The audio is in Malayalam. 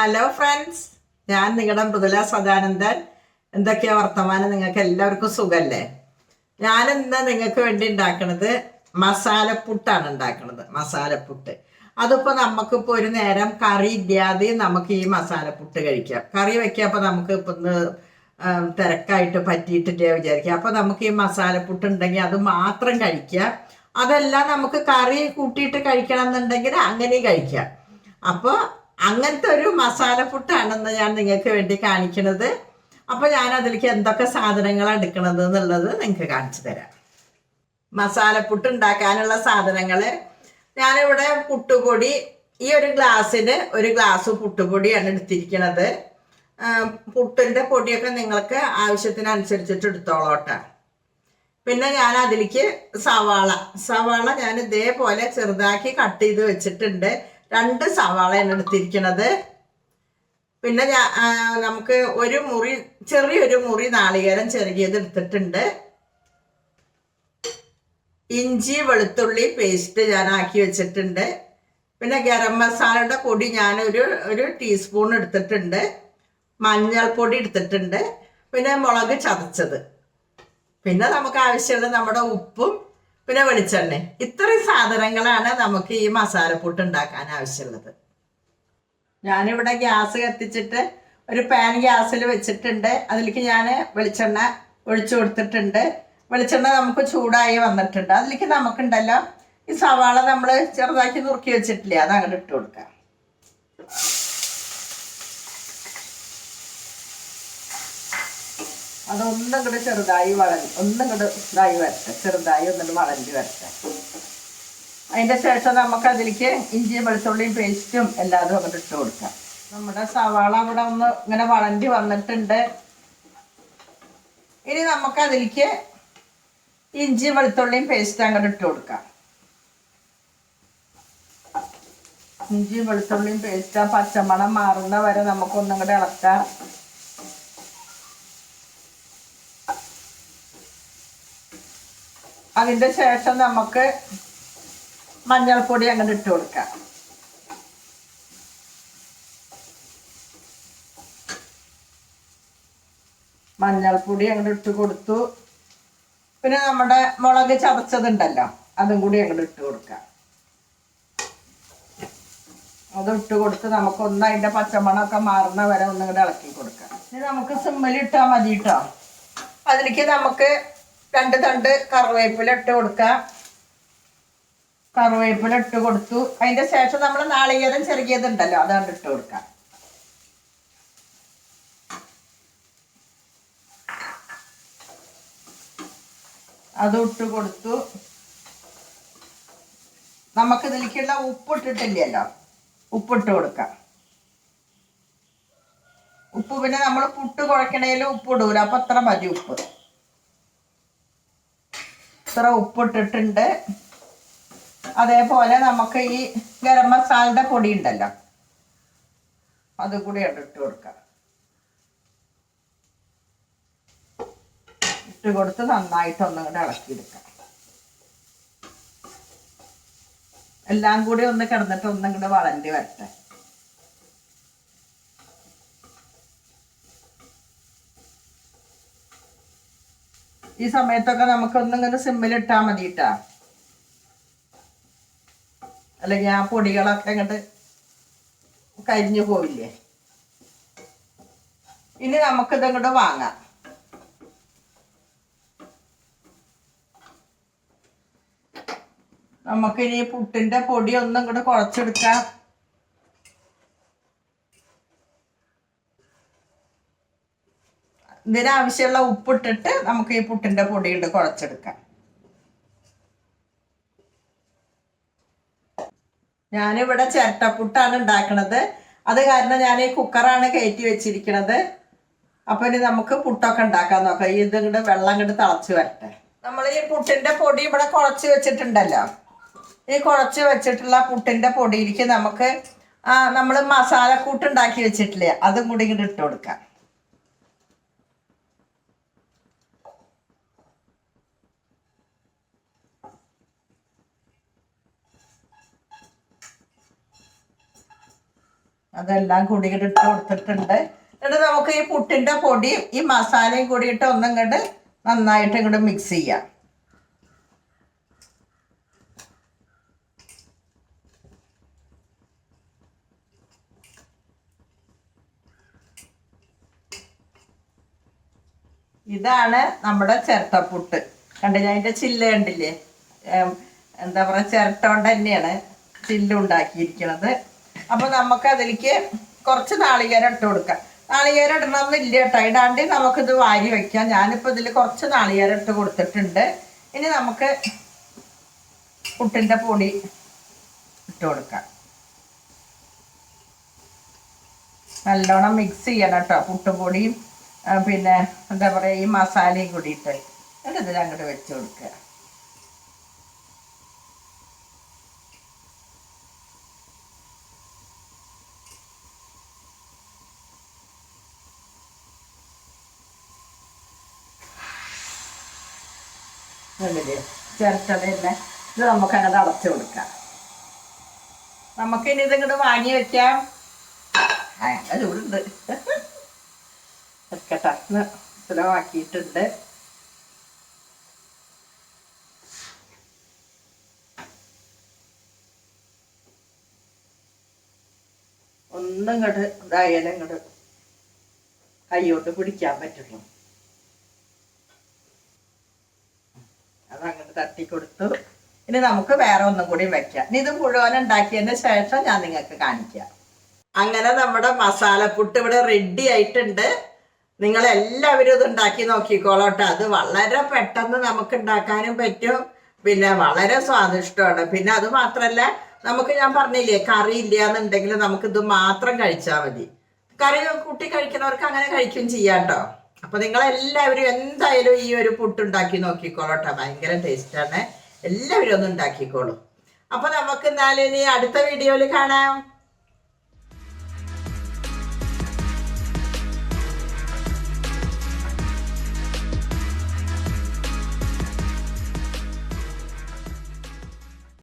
ഹലോ ഫ്രണ്ട്സ് ഞാൻ നിങ്ങളുടെ മൃദുല സദാനന്ദൻ. എന്തൊക്കെയാ വർത്തമാനം? നിങ്ങൾക്ക് എല്ലാവർക്കും സുഖല്ലേ? ഞാൻ ഇന്ന് നിങ്ങൾക്ക് വേണ്ടി ഉണ്ടാക്കണത് മസാലപ്പുട്ടാണ് ഉണ്ടാക്കുന്നത് മസാലപ്പുട്ട്. അതിപ്പോൾ നമുക്കിപ്പോൾ ഒരു നേരം കറി ഇല്ലാതെ നമുക്ക് ഈ മസാലപ്പുട്ട് കഴിക്കാം. കറി അപ്പോൾ നമുക്ക് ഇപ്പൊ ഇന്ന് തിരക്കായിട്ട് പറ്റിയിട്ടില്ല വിചാരിക്കുക അപ്പോൾ നമുക്ക് ഈ മസാലപ്പുട്ട് ഉണ്ടെങ്കിൽ അത് മാത്രം കഴിക്കുക അതല്ല നമുക്ക് കറി കൂട്ടിയിട്ട് കഴിക്കണം എന്നുണ്ടെങ്കിൽ അങ്ങനെയും കഴിക്കാം. അപ്പോൾ അങ്ങനത്തെ ഒരു മസാല പുട്ടാണെന്ന് ഞാൻ നിങ്ങൾക്ക് വേണ്ടി കാണിക്കുന്നത് അപ്പോൾ ഞാൻ അതിലേക്ക് എന്തൊക്കെ സാധനങ്ങളാണ് എടുക്കണത് എന്നുള്ളത് നിങ്ങൾക്ക് കാണിച്ചു തരാം. മസാലപ്പുട്ട് ഉണ്ടാക്കാനുള്ള സാധനങ്ങൾ ഞാനിവിടെ പുട്ടുപൊടി ഈ ഒരു ഗ്ലാസ്സിന് ഒരു ഗ്ലാസ് പുട്ടുപൊടിയാണ് എടുത്തിരിക്കുന്നത് പുട്ടിന്റെ പൊടിയൊക്കെ നിങ്ങൾക്ക് ആവശ്യത്തിനനുസരിച്ചിട്ട് എടുത്തോളോട്ടെ. പിന്നെ ഞാൻ അതിലേക്ക് സവാള. സവാള ഞാൻ ഇതേപോലെ ചെറുതാക്കി കട്ട് ചെയ്ത് വെച്ചിട്ടുണ്ട്. രണ്ട് സവാളയാണ് എടുത്തിരിക്കുന്നത്. പിന്നെ ഞാൻ നമുക്ക് ഒരു മുറി ചെറിയൊരു മുറി നാളികേരം ചെറുകിയത് എടുത്തിട്ടുണ്ട്. ഇഞ്ചി വെളുത്തുള്ളി പേസ്റ്റ് ഞാൻ ആക്കി വെച്ചിട്ടുണ്ട്. പിന്നെ ഗരം മസാലയുടെ പൊടി ഞാൻ ഒരു ഒരു ടീസ്പൂൺ എടുത്തിട്ടുണ്ട്. മഞ്ഞൾപ്പൊടി എടുത്തിട്ടുണ്ട്. പിന്നെ മുളക് ചതച്ചത്. പിന്നെ നമുക്ക് ആവശ്യമുള്ള നമ്മുടെ ഉപ്പും പിന്നെ വെളിച്ചെണ്ണ. ഇത്രയും സാധനങ്ങളാണ് നമുക്ക് ഈ മസാലപ്പൂട്ട് ഉണ്ടാക്കാൻ ആവശ്യമുള്ളത്. ഞാനിവിടെ ഗ്യാസ് കത്തിച്ചിട്ട് ഒരു പാൻ ഗ്യാസിൽ വെച്ചിട്ടുണ്ട്. അതിലേക്ക് ഞാൻ വെളിച്ചെണ്ണ ഒഴിച്ചു കൊടുത്തിട്ടുണ്ട്. വെളിച്ചെണ്ണ നമുക്ക് ചൂടായി വന്നിട്ടുണ്ട്. അതിലേക്ക് നമുക്കുണ്ടല്ലോ ഈ സവാള നമ്മൾ ചെറുതാക്കി നുറുക്കി വെച്ചിട്ടില്ലേ അത് അങ്ങോട്ട് ഇട്ട് കൊടുക്കാം. അതൊന്നും കൂടെ ചെറുതായി വളഞ്ഞ് ഒന്നും കൂടെ ഇതായി വരട്ടെ. ചെറുതായി ഒന്നിട്ട് വളഞ്ഞ് വരട്ടെ. അതിന്റെ ശേഷം നമുക്ക് അതിലേക്ക് ഇഞ്ചിയും വെളുത്തുള്ളിയും പേസ്റ്റും എല്ലാതും അങ്ങോട്ട് ഇട്ട് കൊടുക്കാം. നമ്മുടെ സവാള അവിടെ ഒന്ന് ഇങ്ങനെ വളണ്ടി വന്നിട്ടുണ്ട്. ഇനി നമുക്ക് അതിലേക്ക് ഇഞ്ചിയും വെളുത്തുള്ളിയും പേസ്റ്റ് അങ്ങോട്ട് ഇട്ട് കൊടുക്കാം. ഇഞ്ചിയും വെളുത്തുള്ളിയും പേസ്റ്റ് ആ പച്ചമണം മാറുന്ന വരെ നമുക്കൊന്നും കൂടെ ഇളക്കാം. അതിന്റെ ശേഷം നമുക്ക് മഞ്ഞൾപ്പൊടി അങ്ങനെ ഇട്ട് കൊടുക്കാം. മഞ്ഞൾപ്പൊടി അങ്ങോട്ട് ഇട്ട് കൊടുത്തു. പിന്നെ നമ്മുടെ മുളക് ചതച്ചതുണ്ടല്ലോ അതും കൂടി അങ്ങോട്ട് ഇട്ട് കൊടുക്കാം. അത് ഇട്ട് കൊടുത്ത് നമുക്കൊന്ന് അതിന്റെ പച്ചമണമൊക്കെ മാറുന്ന വരെ ഒന്നും കൂടെ ഇളക്കി കൊടുക്കാം. ഇനി നമുക്ക് സിമ്മിൽ ഇട്ടാൽ മതി കേട്ടോ അതിലേക്ക് നമുക്ക് രണ്ട് തണ്ട് കറിവേപ്പില ഇട്ട് കൊടുക്കാം. കറിവേപ്പില ഇട്ട് കൊടുത്തു. അതിന്റെ ശേഷം നമ്മൾ നാളികേരം ചെറുകിയതുണ്ടല്ലോ അതാണ് ഇട്ട് കൊടുക്കാം. അത് ഇട്ട് കൊടുത്തു. നമുക്ക് ഇതിലേക്കുള്ള ഉപ്പ് ഇട്ടിട്ടില്ലല്ലോ ഉപ്പിട്ട് കൊടുക്കാം. ഉപ്പ് പിന്നെ നമ്മൾ പുട്ട് കുഴക്കണേലും ഉപ്പ് ഇടൂല അപ്പൊ അത്ര മതി ഉപ്പ്. ഇത്ര ഉപ്പിട്ടിട്ടുണ്ട്. അതേപോലെ നമുക്ക് ഈ ഗരം മസാലയുടെ പൊടി ഉണ്ടല്ലോ. അത് കൂടി ഇട്ട് കൊടുക്കാം. ഇട്ട് കൊടുത്ത് നന്നായിട്ട് ഒന്നും കൂടെ ഇളക്കിയെടുക്കാം. എല്ലാം കൂടി ഒന്ന് കിടന്നിട്ട് ഒന്നും കൂടെ വളണ്ടി വരട്ടെ. ഈ സമയത്തൊക്കെ നമുക്ക് ഒന്നിങ്ങനെ സിമ്മിലിട്ടാ മതി കേട്ടാ അല്ലെങ്കിൽ ആ പൊടികളൊക്കെ അങ്ങോട്ട് കരിഞ്ഞു പോവില്ലേ? ഇനി നമുക്കിത് ഇങ്ങോട്ട് വാങ്ങാം. നമുക്കിനി പുട്ടിന്റെ പൊടി ഒന്നും ഇങ്ങോട്ട് കുഴച്ചെടുക്കാം ഇതിനാവശ്യമുള്ള ഉപ്പിട്ടിട്ട് നമുക്ക് ഈ പുട്ടിന്റെ പൊടി കുറച്ചെടുക്കാം കുഴച്ചെടുക്കാം. ഞാനിവിടെ ചിരട്ടപ്പുട്ടാണ് ഉണ്ടാക്കണത്. അത് കാരണം ഞാൻ ഈ കുക്കറാണ് കയറ്റി വെച്ചിരിക്കണത്. അപ്പൊ ഇനി നമുക്ക് പുട്ടൊക്കെ ഉണ്ടാക്കാൻ നോക്കാം. ഇത് ഇങ്ങോട്ട് വെള്ളം ഇങ്ങോട്ട് തിളച്ച് വരട്ടെ. നമ്മൾ ഈ പുട്ടിന്റെ പൊടി ഇവിടെ കുഴച്ച് വെച്ചിട്ടുണ്ടല്ലോ. ഈ കുഴച്ച് വെച്ചിട്ടുള്ള പുട്ടിന്റെ പൊടിയിലേക്ക് നമുക്ക് നമ്മൾ മസാലക്കൂട്ട് ഉണ്ടാക്കി വെച്ചിട്ടില്ലേ അതും കൂടി ഇങ്ങോട്ട് ഇട്ട് കൊടുക്കാം. അതെല്ലാം കൂടി ഇങ്ങോട്ട് ഇട്ട് കൊടുത്തിട്ടുണ്ട്. എന്നിട്ട് നമുക്ക് ഈ പുട്ടിന്റെ പൊടിയും ഈ മസാലയും കൂടിയിട്ട് ഒന്നും കണ്ട് നന്നായിട്ട് ഇങ്ങോട്ട് മിക്സ് ചെയ്യാം. ഇതാണ് നമ്മുടെ ചിരട്ടപ്പുട്ട്. കണ്ടില്ലേ? അതിന്റെ ചില്ല കണ്ടില്ലേ? എന്താ പറയുക? ചിരട്ട കൊണ്ട് തന്നെയാണ് ചില്ല് ഉണ്ടാക്കിയിരിക്കുന്നത്. അപ്പോൾ നമുക്ക് അതിലേക്ക് കുറച്ച് നാളികേരം ഇട്ട് കൊടുക്കാം. നാളികേരം ഇടണമെന്നില്ല കേട്ടോ. ഇടാണ്ട് നമുക്കിത് വാരി വെക്കാം ഞാനിപ്പോൾ ഇതിൽ കുറച്ച് നാളികേരം ഇട്ട് കൊടുത്തിട്ടുണ്ട്. ഇനി നമുക്ക് പുട്ടിന്റെ പൊടി ഇട്ട് കൊടുക്കാം. നല്ലോണം മിക്സ് ചെയ്യണം കേട്ടോ. പുട്ടുപൊടിയും പിന്നെ എന്താ പറയുക ഈ മസാലയും കൂടിയിട്ട്. എന്നിട്ട് ഇതിൽ അങ്ങോട്ട് വെച്ച് കൊടുക്കുക. കണ്ടില്ലേ ചിരട്ടതന്നെ ഇത് നമുക്ക് അങ്ങോട്ട് അടച്ചു കൊടുക്കാം. നമുക്കിനി ഇതിങ്ങോട്ട് വാങ്ങി വെക്കാം. അത് ചൂടുണ്ട് വെക്കട്ടെ ഒന്ന് സ്ലോവാക്കിയിട്ടുണ്ട് ഒന്നും ഇങ്ങോട്ട് ഇതായാലും ഇങ്ങോട്ട് കൈയോട്ട് പിടിക്കാൻ പറ്റുള്ളൂ. അതങ്ങോട്ട് തട്ടിക്കൊടുത്തു. ഇനി നമുക്ക് വേറെ ഒന്നും കൂടി വെക്കാം. ഇനി ഇത് മുഴുവൻ ഉണ്ടാക്കിയതിന് ശേഷം ഞാൻ നിങ്ങൾക്ക് കാണിക്കാം. അങ്ങനെ നമ്മുടെ മസാലപ്പുട്ട് ഇവിടെ റെഡി ആയിട്ടുണ്ട്. നിങ്ങൾ എല്ലാവരും ഇത് ഉണ്ടാക്കി നോക്കിക്കോളോട്ടെ. അത് വളരെ പെട്ടെന്ന് നമുക്ക് ഉണ്ടാക്കാനും പറ്റും. പിന്നെ വളരെ സ്വാദിഷ്ടമാണ്. പിന്നെ അത് മാത്രല്ല നമുക്ക് ഞാൻ പറഞ്ഞില്ലേ കറി ഇല്ല എന്നുണ്ടെങ്കിൽ നമുക്ക് ഇത് മാത്രം കഴിച്ചാൽ മതി. കറി കൂട്ടി കഴിക്കുന്നവർക്ക് അങ്ങനെ കഴിക്കും ചെയ്യാം കേട്ടോ അപ്പൊ നിങ്ങൾ എല്ലാവരും എന്തായാലും ഈ ഒരു പുട്ടുണ്ടാക്കി നോക്കിക്കോളോട്ടെ. ഭയങ്കര ടേസ്റ്റാണ് എല്ലാവരും ഒന്ന് ഉണ്ടാക്കിക്കോളൂ. അപ്പൊ നമുക്ക് ഇനി അടുത്ത വീഡിയോയിൽ കാണാം.